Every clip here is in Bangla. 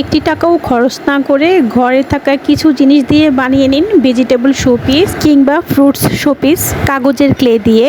একটি টাকাও খরচ না করে ঘরে থাকা কিছু জিনিস দিয়ে বানিয়ে নিন ভেজিটেবল শোপিস কিংবা ফ্রুটস শোপিস কাগজের ক্লে দিয়ে।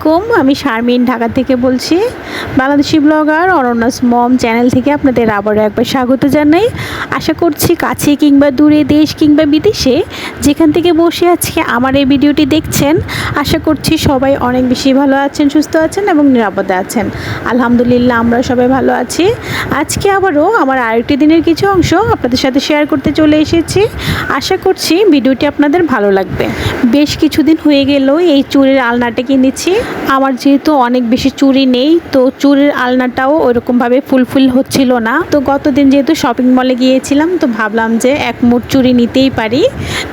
আলাইকুম, আমি শারমিন ঢাকা থেকে বলছি। Bangladeshi blogger Aranya's mom channel থেকে আপনাদের আবারও একবার স্বাগত জানাই। আশা করছি কাছে কিংবা দূরে দেশ কিংবা বিদেশে যেখান থেকে বসে আজকে আমার এই ভিডিওটি দেখছেন, আশা করছি সবাই অনেক বেশি ভালো আছেন, সুস্থ আছেন এবং নিরাপদে আছেন। আলহামদুলিল্লাহ, আমরা সবাই ভালো আছি। আজকে আবারও আমার আরেকটি দিনের কিছু অংশ আপনাদের সাথে শেয়ার করতে চলে এসেছি। আশা করছি ভিডিওটি আপনাদের ভালো লাগবে। বেশ কিছুদিন হয়ে গেল এই চুরির আলনাটা কিনেছি। আমার যেহেতু অনেক বেশি চুরি নেই, তো চুরির আলনাটাও ওইরকমভাবে ফুলফিল হচ্ছিল না। তো গতদিন যেহেতু শপিং মলে গিয়েছিলাম, তো ভাবলাম যে এক মুঠ চুরি নিতেই পারি।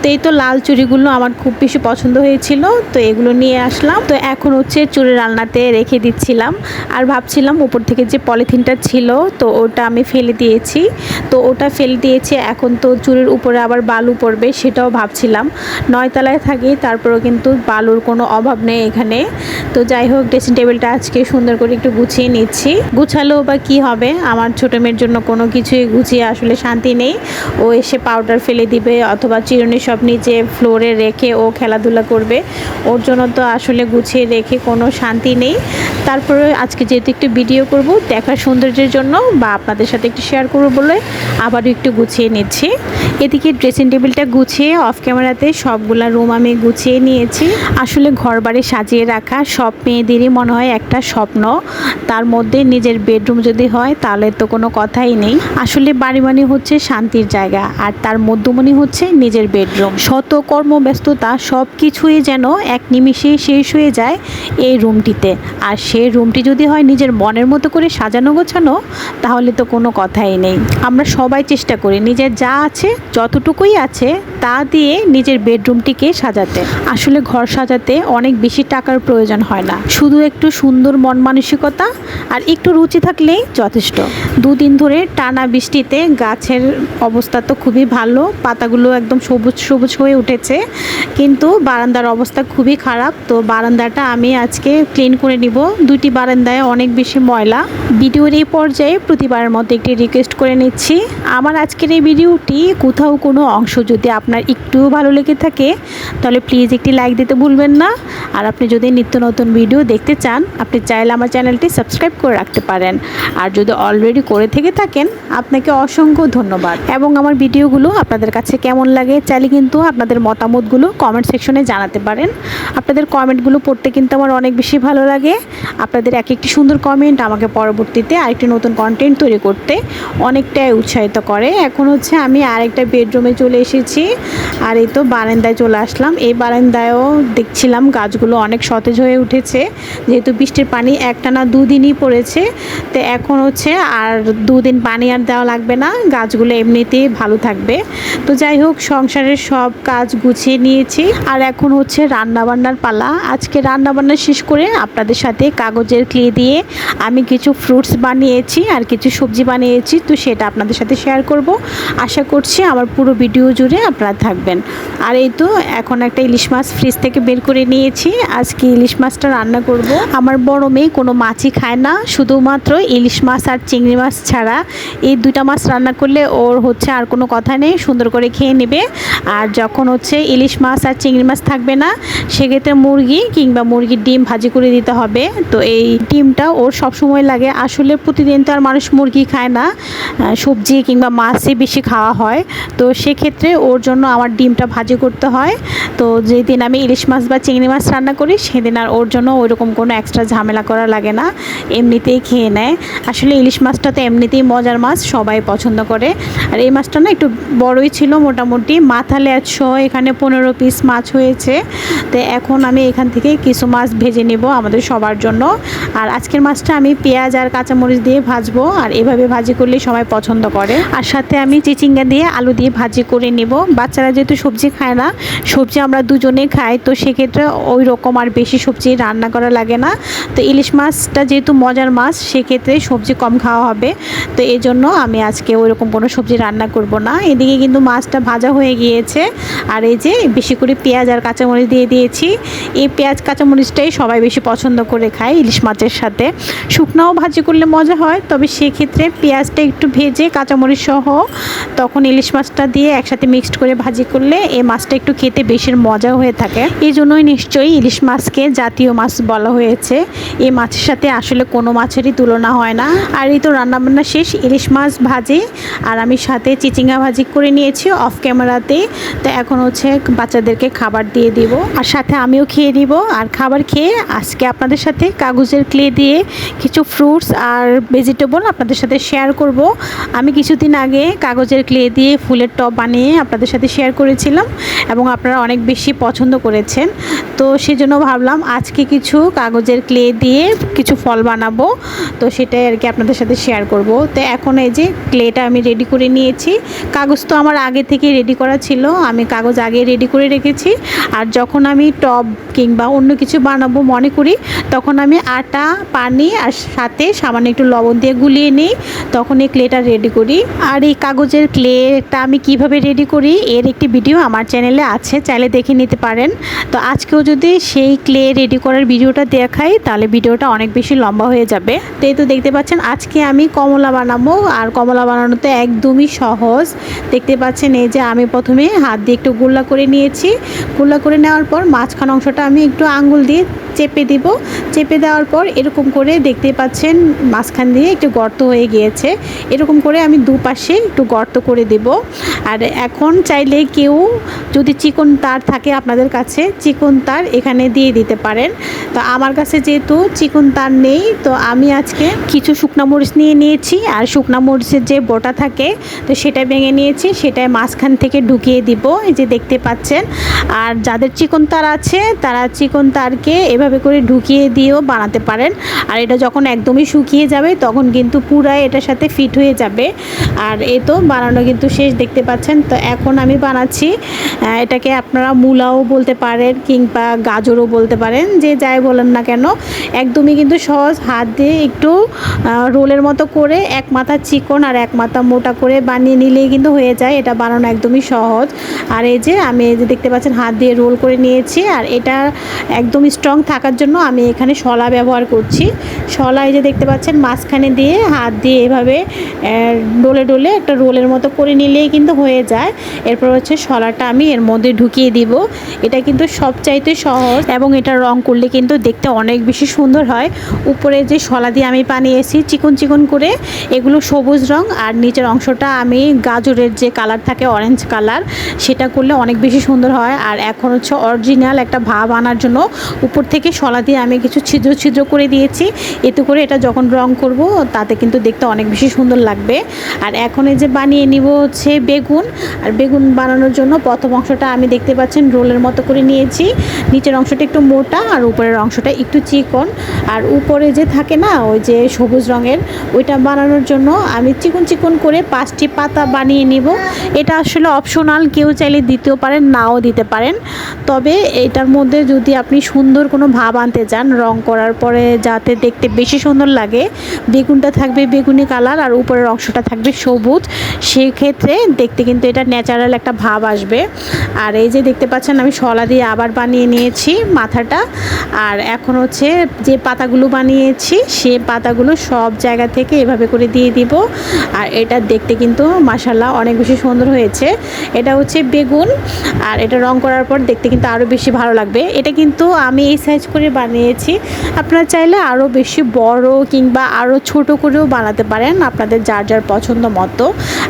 তো এই তো লাল চুড়িগুলো আমার খুব বেশি পছন্দ হয়েছিল, তো এগুলো নিয়ে আসলাম। তো এখন হচ্ছে চুরির আলনাতে রেখে দিচ্ছিলাম। আর ভাবছিলাম উপর থেকে যে পলিথিনটা ছিল, তো ওটা আমি ফেলে দিয়েছি। তো ওটা ফেলে দিয়েছি, এখন তো চুরির উপরে আবার বালু পড়বে সেটাও ভাবছিলাম। নয়তলায় থাকি, তারপরেও কিন্তু বালুর কোনো অভাব নেই এখানে। তো যাই হোক ড্রেসিং টেবিলটা আজকে সুন্দর করে একটু গুছিয়ে নিচ্ছি। গুছালেও বা কি হবে, আমার ছোটো মেয়ের জন্য কোনো কিছুই গুছিয়ে আসলে শান্তি নেই। ও এসে পাউডার ফেলে দিবে অথবা চিরুনি সব নিচে ফ্লোরে রেখে ও খেলাধুলা করবে। ওর জন্য তো আসলে গুছিয়ে রেখে কোনো শান্তি নেই। তারপরে আজকে যেহেতু একটু ভিডিও করব, দেখার সৌন্দর্যের জন্য বা আপনাদের সাথে একটু শেয়ার করব বলে আবারও একটু গুছিয়ে নিচ্ছি। এদিকে ড্রেসিং টেবিলটা গুছিয়ে অফ ক্যামেরাতে সবগুলা রুম আমি গুছিয়ে নিয়েছি। আসলে ঘর বাড়ি সাজিয়ে রাখা সব মেয়েদেরই মনে হয় একটা স্বপ্ন। তার মধ্যে নিজের বেডরুম যদি হয়, তাহলে তো কোনো কথাই নেই। আসলে বাড়ি মানে হচ্ছে শান্তির জায়গা, আর তার মধ্যমণি হচ্ছে নিজের বেডরুম শত কর্মব্যস্ততা সব কিছুই যেন এক নিমিষেই শেষ হয়ে যায় এই রুমটিতে আর সেই রুমটি যদি হয় নিজের মনের মতো করে সাজানো গোছানো, তাহলে তো কোনো কথাই নেই। আমরা সবাই চেষ্টা করি নিজের যা আছে, যতটুকুই আছে, তা দিয়ে নিজের বেডরুমটিকে সাজাতে। আসলে ঘর সাজাতে অনেক বেশি টাকার প্রয়োজন হয় না। শুধু একটু সুন্দর মন মানসিকতা আর একটু রুচি থাকলেই যথেষ্ট। দুদিন ধরে টানা বৃষ্টিতে গাছের অবস্থা তো খুবই ভালো, পাতাগুলো একদম সবুজ সবুজ হয়ে উঠেছে। কিন্তু বারান্দার অবস্থা খুবই খারাপ, তো বারান্দাটা আমি আজকে ক্লিন করে নিব। দুটি বারান্দায় অনেক বেশি ময়লা। ভিডিওর এই পর্যায়ে প্রতিবারের মতো একটি রিকোয়েস্ট করে নিচ্ছি। আমার আজকের এই ভিডিওটি কোথাও কোনো অংশ যদি আপনার একটুও ভালো লেগে থাকে, তাহলে প্লিজ একটি লাইক দিতে ভুলবেন না। আর আপনি যদি নিত্য নতুন ভিডিও দেখতে চান, আপনি চাইলে আমার চ্যানেলটি সাবস্ক্রাইব করে রাখতে পারেন। আর যদি অলরেডি করে থেকে থাকেন, আপনাকে অসংখ্য ধন্যবাদ। এবং আমার ভিডিওগুলো আপনাদের কাছে কেমন লাগে, চাইলে কিন্তু আপনাদের মতামতগুলো কমেন্ট সেকশনে জানাতে পারেন। আপনাদের কমেন্টগুলো পড়তে কিন্তু আমার অনেক বেশি ভালো লাগে। আপনাদের এক একটি সুন্দর কমেন্ট আমাকে পরবর্তীতে আরেকটি নতুন কন্টেন্ট তৈরি করতে অনেকটাই উৎসাহিত করে। এখন হচ্ছে আমি আরেকটা বেডরুমে চলে এসেছি। আর এই তো বারান্দায় চলে আসলাম। এই বারান্দায়ও দেখছিলাম গাছগুলো অনেক সতেজ হয়ে উঠেছে, যেহেতু বৃষ্টির পানি একটানা দুদিনই পড়েছে, তো এখন হচ্ছে আর দুদিন পানি আর দেওয়া লাগবে না, গাছগুলো এমনিতেই ভালো থাকবে। তো যাই হোক, সংসারের সব কাজ গুছিয়ে নিয়েছি। আর এখন হচ্ছে রান্নাবান্নার পালা। আজকে রান্নাবান্না শেষ করে আপনাদের সাথে কাগজের ক্লে দিয়ে আমি কিছু ফ্রুটস বানিয়েছি আর কিছু সবজি বানিয়েছি, তো সেটা আপনাদের সাথে শেয়ার করব। আশা করছি আমার পুরো ভিডিও জুড়ে আপনারা থাকবেন। আর এই তো, এখন একটা ইলিশ মাছ ফ্রিজ থেকে বের করে নিয়েছি। আজকে ইলিশ মাছটা রান্না করব। আমার বড় মেয়ে কোনো মাছই খায় না, শুধুমাত্র ইলিশ মাছ আর চিংড়ি মাছ ছাড়া। এই দুইটা মাছ রান্না করলে ওর হচ্ছে আর কোনো কথা নেই, সুন্দর করে খেয়ে নেবে। আর যখন হচ্ছে ইলিশ মাছ আর চিংড়ি মাছ থাকবে না, সেক্ষেত্রে মুরগি কিংবা মুরগির ডিম ভাজি করে দিতে হবে। তো এই ডিমটা ওর সব সময় লাগে। আসলে প্রতিদিন তো আর মানুষ মুরগি খায় না সবজি কিংবা মাছই বেশি খাওয়া হয়। তো সেক্ষেত্রে ওর জন্য আমার ডিমটা ভাজি করতে হয়। তো যেদিন আমি ইলিশ মাছ বা চিংড়ি মাছ রান্না করি, সেদিন আর ওর জন্য ওইরকম কোনো এক্সট্রা ঝামেলা করা লাগে না, এমনিতেই খেয়ে নেয়। আসলে ইলিশ মাছটা তো এমনিতেই মজার মাছ, সবাই পছন্দ করে। আর এই মাছটা না একটু বড়ই ছিল মোটামুটি মাথা লেজ সহ এখানে পনেরো পিস মাছ হয়েছে। তো এখন আমি এখান থেকে কিছু মাছ ভেজে নেব আমাদের সবার জন্য। আর আজকের মাছটা আমি পেঁয়াজ আর কাঁচামরিচ দিয়ে ভাজবো, আর এভাবে ভাজি করলে সবাই পছন্দ করে। আর সাথে আমি চিচিঙ্গা দিয়ে আলু দিয়ে ভাজি করে নেব। বাচ্চারা যেহেতু সবজি খায় না, সবজি আমরা দুজনে খাই, তো সেক্ষেত্রে ওই রকম আর বেশি সবজি রান্না করা লাগে না। তো ইলিশ মাছটা যেহেতু মজার মাছ, সেক্ষেত্রে সবজি কম খাওয়া হবে। তো এই জন্য আমি আজকে ওই রকম কোনো সবজি রান্না করব না। এদিকে কিন্তু মাছটা ভাজা হয়ে গিয়েছে। আর এই যে বেশি করে পেঁয়াজ আর কাঁচামরিচ দিয়ে দিয়েছি। এই পেঁয়াজ, কাঁচামরিচটাই সবাই বেশি পছন্দ করে খায় ইলিশ মাছের সাথে। শুকনাও ভাজি করলে মজা হয়, তবে সেক্ষেত্রে পেঁয়াজটা একটু ভেজে কাঁচামরিচ সহ তখন ইলিশ মাছটা দিয়ে একসাথে মিক্সড করে ভাজি করলে এই মাছটা একটু খেতে বেশি মজা হয়ে থাকে। এই জন্যই নিশ্চয়ই ইলিশ মাছকে জাতীয় মাছ বলা হয়েছে। এই মাছের সাথে আসলে কোনো মাছেরই তুলনা হয় না। আর এই তো রান্নাবান্না শেষ, ইলিশ মাছ ভাজি, আর আমি সাথে চিচিঙ্গা ভাজি করে নিয়েছি অফ ক্যামেরাতে তো এখন হচ্ছে বাচ্চাদেরকে খাবার দিয়ে দিব। আর সাথে আমিও খেয়ে নিব। আর খাবার খেয়ে আজকে আপনাদের সাথে কাগজের ক্লে দিয়ে কিছু ফ্রুটস আর ভেজিটেবল আপনাদের সাথে শেয়ার করব। আমি কিছুদিন আগে কাগজের ক্লে দিয়ে ফুলের টব বানিয়ে আপনাদের সাথে শেয়ার করেছিলাম এবং আপনারা অনেক বেশি পছন্দ করেছেন। তো সেজন্য ভাবলাম আজকে কিছু কাগজের ক্লে দিয়ে কিছু ফল বানাবো, তো সেটাই আর কি আপনাদের সাথে শেয়ার করব। তো এখন এই যে ক্লেটা আমি রেডি করে নিয়েছি। কাগজ তো আমার আগে থেকে রেডি করা ছিল, আমি কাগজ আগে রেডি করে রেখেছি। আর যখন আমি টব কিংবা অন্য কিছু বানাবো মনে করি, তখন আমি আটা, পানি আর সাথে সামান্য একটু লবণ দিয়ে গুলিয়ে নিই, তখন এই ক্লেটা রেডি করি। আর এই কাগজের ক্লেটা আমি কীভাবে রেডি করি, এর একটি ভিডিও আমার চ্যানেলে আছে, চাইলে দেখে নিতে পারেন। তো আজকেও যদি সেই ক্লে রেডি করার ভিডিওটা দেখাই, তাহলে ভিডিওটা অনেক বেশি লম্বা হয়ে যাবে। তো তো দেখতে পাচ্ছেন, আজকে আমি কমলা বানাবো, আর কমলা বানানো তো একদমই সহজ। দেখতে পাচ্ছেন, এই যে আমি প্রথমে হাত দিয়ে একটু গুল্লা করে নিয়েছি। গুল্লা করে নেওয়ার পর মাঝখান অংশটা আমি একটু আঙুল দিয়ে চেপে দিব চেপে দেওয়ার পর এরকম করে দেখতে পাচ্ছেন মাঝখান দিয়ে একটু গর্ত হয়ে গিয়েছে। এরকম করে আমি দুপাশে একটু গর্ত করে দেব। আর এখন চাইলে কেউ যদি চিকন তার থাকে আপনাদের কাছে, চিকন তার এখানে দিয়ে দিতে পারেন। তো আমার কাছে যেহেতু চিকন তার নেই, তো আমি আজকে কিছু শুকনা মরিচ নিয়ে নিয়েছি। আর শুকনা মরিচের যে বোটা থাকে, তো সেটা ভেঙে নিয়েছি, সেটাই মাঝখান থেকে ঢুকিয়ে দিব, এই যে দেখতে পাচ্ছেন। আর যাদের চিকন তার আছে, তারা চিকন তারকে এভাবে করে ঢুকিয়ে দিয়েও বানাতে পারেন। আর এটা যখন একদমই শুকিয়ে যাবে, তখন কিন্তু পুরাই এটার সাথে ফিট হয়ে যাবে। আর এ তো বানানো কিন্তু শেষ, দেখতে পাচ্ছেন? তো এখন আমি বানাচ্ছি এটাকে আপনারা মূলাও বলতে পারেন কিংবা গাজরও বলতে পারেন, যে যাই বলেন না কেন। একদমই কিন্তু সহজ, হাত দিয়ে একটু রোলের মতো করে এক মাথা চিকন আর এক মাথা মোটা করে বানিয়ে নিলেই কিন্তু হয়ে যায়। এটা বানানো একদমই সহজ। আর এই যে আমি এই যে দেখতে পাচ্ছেন, হাত দিয়ে রোল করে নিয়েছি। আর এটা একদম স্ট্রং থাকার জন্য আমি এখানে শলা ব্যবহার করছি। শলা এই যে দেখতে পাচ্ছেন, মাঝখানে দিয়ে হাত দিয়ে এভাবে ডলে ডলে একটা রোলের মতো করে নিলেই কিন্তু হয়ে যায়। এরপর হচ্ছে শলাটা আমি এর মধ্যে ঢুকিয়ে দিব। এটা কিন্তু সবচাইতে সহজ এবং এটা রং করলে কিন্তু দেখতে অনেক বেশি সুন্দর হয়। উপরে যে শলা দিয়ে আমি বানিয়েছি, চিকন চিকন করে, এগুলো সবুজ রং আর নিচের অংশটা আমি গাজরের যে কালার থাকে অরেঞ্জ কালার, সেটা করলে অনেক বেশি সুন্দর হয়। আর এখন হচ্ছে অরিজিনাল একটা ভাব আনার জন্য উপর থেকে শলা দিয়ে আমি কিছু ছিদ্র ছিদ্র করে দিয়েছি। এতে করে এটা যখন রং করব, তাতে কিন্তু দেখতে অনেক বেশি সুন্দর লাগবে। আর এখন এই যে বানিয়ে নিব হচ্ছে বেগুন। আর বেগুন বানানোর জন্য প্রথম অংশটা আমি দেখতে পাচ্ছেন রোলের মতো করে নিয়েছি। নিচের অংশটা একটু মোটা আর উপরের অংশটা একটু চিকন। আর উপরে যে থাকে না, ওই যে সবুজ রঙের, ওইটা বানানোর জন্য আমি চিকন চিকন করে পাঁচটি পাতা বানিয়ে নিব। এটা আসলে অপশনাল, কেউ চাইলে দিতেও পারেন, নাও দিতে পারেন। তবে এটার মধ্যে যদি আপনি সুন্দর কোনো ভাব আনতে চান রং করার পরে যাতে দেখতে বেশি সুন্দর লাগে। বেগুনটা থাকবে বেগুনি কালার আর উপরের অংশটা থাকবে সবুজ। সেক্ষেত্রে দেখতে কিন্তু এটা ন্যাচারাল একটা ভাব আসবে। আর এই যে দেখতে পাচ্ছেন আমি শলা দিয়ে আবার বানিয়ে নিয়েছি মাথাটা। আর এখন হচ্ছে যে পাতাগুলো বানিয়েছি, সে পাতাগুলো সব জায়গা থেকে এভাবে করে দিয়ে দিব। আর এটা দেখতে কিন্তু মাসাল্লাহ অনেক বেশি সুন্দর হয়েছে। এটা হচ্ছে বেগুন। আর এটা রং করার পর দেখতে কিন্তু আরও বেশি ভালো লাগবে। এটা কিন্তু আমি এই সাইজ করে বানিয়েছি। আপনারা চাইলে আরও বেশি বড় কিংবা আরও ছোট করেও বানাতে পারেন আপনাদের যার যার পছন্দ মতো।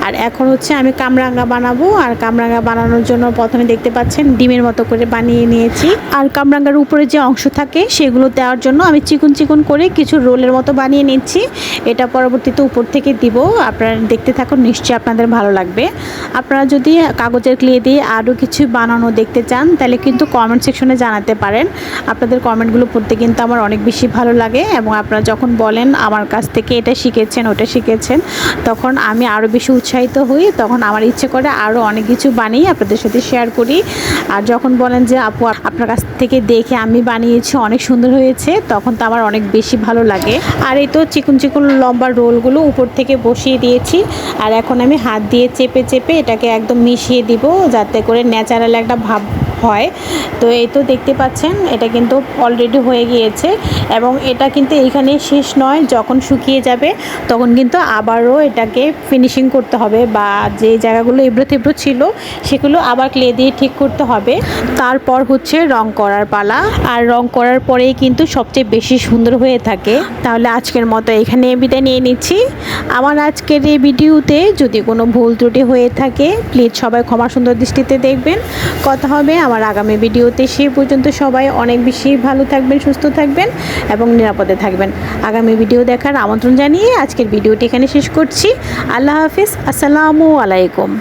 আর এখন হচ্ছে আমি কামরাঙ্গা বানাবো, আর কামরাঙ্গা বানানোর জন্য প্রথমে দেখতে পাচ্ছেন ডিমের মতো করে বানিয়ে নিয়েছি। আর কামরাঙ্গার উপরে যে অংশ থাকে সেগুলো দেওয়ার জন্য আমি চিকন চিকন করে কিছু রোলের মতো বানিয়ে নিচ্ছি। এটা পরবর্তীতে উপর থেকে দিব। আপনারা দেখতে থাকুন, নিশ্চয়ই আপনাদের ভালো লাগবে। আপনারা যদি কাগজের ক্লিয়ে দিয়ে আরও কিছু বানানো দেখতে চান, তাহলে কিন্তু কমেন্ট সেকশনে জানাতে পারেন। আপনাদের কমেন্টগুলো পড়তে কিন্তু আমার অনেক বেশি ভালো লাগে এবং আপনারা যখন বলেন আমার কাছ থেকে এটা শিখেছেন, ওটা শিখেছেন, তখন আমি আরও বেশি উৎসাহিত হই, তখন আমার ইচ্ছে করে আরও অনেক কিছু বানিয়ে আপনাদের সাথে শেয়ার করি। আর যখন বলেন যে আপু, আপনার কাছ থেকে দেখে আমি বানিয়েছি, অনেক সুন্দর হয়েছে, তখন তো আমার অনেক বেশি ভালো লাগে। আর এই তো চিকন চিকুন লম্বা রোলগুলো উপর থেকে বসিয়ে দিয়েছি। আর এখন আমি হাত দিয়ে চেপে চেপে এটাকে একদম মিশিয়ে দিব, যাতে করে ন্যাচারাল একটা ভাব হয়। তো এই তো দেখতে পাচ্ছেন, এটা কিন্তু অলরেডি হয়ে গিয়েছে এবং এটা কিন্তু এইখানে শেষ নয়, যখন শুকিয়ে যাবে তখন কিন্তু আবারও এটাকে ফিনিশিং করতে হবে বা যে জায়গাগুলো এবড়ো থেবড়ো ছিল সেগুলো আবার ক্লে দিয়ে ঠিক করতে হবে। তারপর হচ্ছে রং করার পালা, আর রং করার পরেই কিন্তু সবচেয়ে বেশি সুন্দর হয়ে থাকে। তাহলে আজকের মতো এখানে বিদায় নিয়ে নিচ্ছি। আমার আজকের এই ভিডিওতে যদি কোনো ভুল ত্রুটি হয়ে থাকে প্লিজ সবাই ক্ষমা সুন্দর দৃষ্টিতে দেখবেন। কথা হবে আমার আগামী ভিডিওতে সে পর্যন্ত সবাই অনেক বেশি ভালো থাকবেন, সুস্থ থাকবেন এবং নিরাপদে থাকবেন। আগামী ভিডিও দেখার আমন্ত্রণ জানিয়ে আজকের ভিডিওটি এখানে শেষ করছি। আল্লাহ হাফিজ, আসসালামু আলাইকুম।